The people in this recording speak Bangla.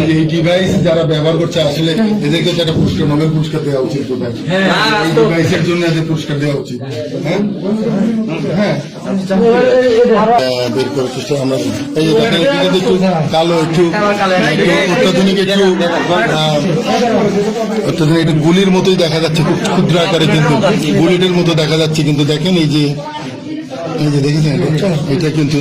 যে এই ডিভাইস যারা ব্যবহার করছে আসলে এদেরকে একটা পুরস্কার নোবেল পুরস্কার দেওয়া উচিত এই ডিভাইসের জন্য এদের পুরস্কার দেওয়া উচিত। হ্যাঁ? হ্যাঁ বের করার চেষ্টা আমরা এই যে দেখেন এটা একটু কালো একটু অত্যাধুনিক একটু অত্যাধুনিক একটু গুলির মতোই দেখা যাচ্ছে খুব ক্ষুদ্র আকারে কিন্তু বুলেটের মতো দেখা যাচ্ছে কিন্তু দেখেন এই যে এই যে দেখেছেন? এটা কিন্তু